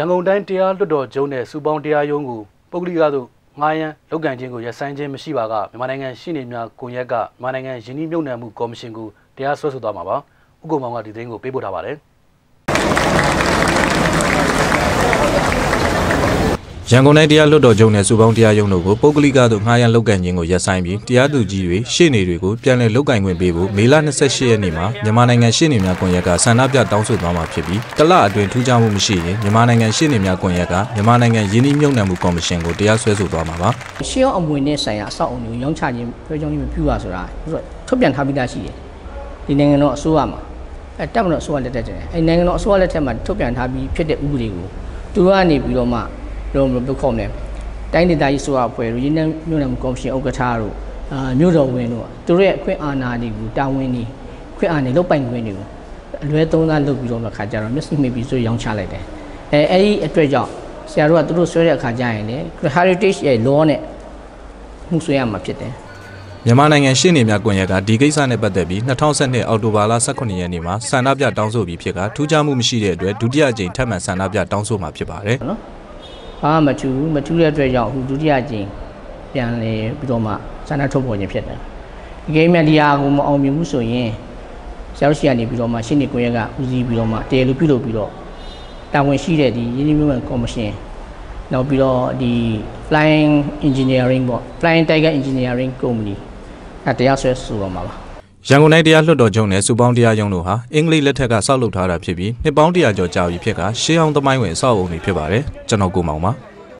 ရန်ကုန်တိုင်းတရားလွှတ်တော်ကျုံးနဲ့စူပေါင်းတရားရုံးကိုပုဂ္ဂလိကသို့ငားရန်လောက်ကန်ခြင်းကိုရပ်ဆိုင်းခြင်းမရှိပါကမြန်မာနိုင်ငံရှင်းနေများကွန်ရက်ကမြန်မာနိုင်ငံယင်းနှိမ့်မြုပ်နှံမှုကော်မရှင်ကိုတရားစွဲဆိုသွားမှာပါဥက္ကုံမောင်ကဒီသတင်းကိုပေးပို့ထားပါတယ် ရန်ကုန်တိုင်းတရားလွှတ်တော်ချုပ်နဲ့စုပေါင်းတရားရုံးတို့ကိုပုဂ္ဂလိကသို့ငှားရမ်းလုပ်ကန့်ခြင်းကိုရပ်ဆိုင်းပြီးတရားသူကြီးတွေရှေ့နေတွေကိုပြန်လည်လုပ်ကန့်ခွင့်ပေးဖို့မေလ28ရက်နေ့မှာမြန်မာနိုင်ငံရှေ့နေများကွန်ရက်ကဆန္ဒပြတောင်းဆိုသွားမှာဖြစ်ပြီးတလအတွင်းထူးခြားမှုမရှိရင်မြန်မာနိုင်ငံရှေ့နေများကွန်ရက်ကမြန်မာနိုင်ငံယင်းနှိမ့်မြုပ်နှံမှုကော်မရှင်ကိုတရားစွဲဆိုသွားမှာပါရှေးအောင်အမွေနဲ့ဆိုင်ရာအဆောက်အအုံတွေကိုရောင်းချခြင်းပြောကြောင်းခြင်းမပြုပါဆိုတာသူကထုတ်ပြန်ထားပြီးသားရှိတယ်ဒီနိုင်ငံတော်အစိုးရမှာအဲတပ်မတော်အစိုးရလက်ထက်တည်းအဲနိုင်ငံတော်အစိုးရလက်ထက်မှာထုတ်ပြန်ထားပြီးဖြစ်တဲ့ဥပဒေကိုသူတို့ကနေပြီးတော့မှ တော့ဘယ်လိုခေါ်မလဲတိုင်းဒေသကြီးစိုးရအဖွဲ့တို့ရင်းနှီးမြှုပ်နှံမှုကော်မရှင်ဥက္ကဋ္ဌတို့အာမြို့တော်ဝင်တို့သူတို့ရဲ့အခွင့်အာဏာတွေကိုတာဝန်တွေခွင့်အာဏာတွေလုတ်ပိုင်ခွင့်တွေကိုအလွဲသုံးစားလုပ်ပြီးတော့မှခါကြတော့မျက်စိမှိတ်ပြီးဆိုရောင်းချလိုက်တယ်အဲအဲ့ဒီအတွက်ကြောင့်ဆရာတို့ကသူတို့ဆွဲတဲ့အခါကျရင်လေ heritage ရဲ့ law နဲ့မှုဆွေးရမှာဖြစ်တယ်မြန်မာနိုင်ငံရှေ့နေများကွန်ရက်ကဒီကိစ္စနဲ့ပတ်သက်ပြီး2012အောက်တိုဘာလ18ရက်နေ့မှာဆန္ဒပြတောင်းဆိုပြီးဖြစ်ကထူးခြားမှုမရှိတဲ့အတွက်ဒုတိယအကြိမ်ထပ်မံဆန္ဒပြတောင်းဆိုမှာဖြစ်ပါတယ်နော်။ ဘာမှမထူဘူးမထူတဲ့အတွက်ကြောင့်အခုဒုတိယကြိမ်ပြန်လေပြီးတော့မှဆန္ဒထုတ်ပေါ်ခြင်းဖြစ်တယ်။ဒီကိမ်းမြတ်ဒီဟာကိုမအောင်မြင်ဘူးဆိုရင်ဆရာတို့ရှိကနေပြီးတော့မှရှင်းနေကိုရကဦးစီးပြီးတော့မှတရားလိုပြုလုပ်ပြီးတော့တာဝန်ရှိတဲ့ဒီရင်းနှီးမြှုပ်နှံကော်မရှင်နောက်ပြီးတော့ဒီ flying engineering ပေါ့ flying tiger engineering company အဲတရားစွဲဆိုတော့မှာပါ ရန်ကုန်တိုင်းတရားလွှတ်တော်ချုပ်နဲ့စုပေါင်းတရားရုံးတို့ဟာအင်္ဂလိပ်လက်ထက်ကဆောက်လုပ်ထားတာဖြစ်ပြီးနှစ်ပေါင်း100ကျော်ကြာပြီဖြစ်ကရှေးအောင်သမိုင်းဝင်အဆောက်အအုံတွေဖြစ်ပါတယ်ကျွန်တော်ကိုမောင်ပါ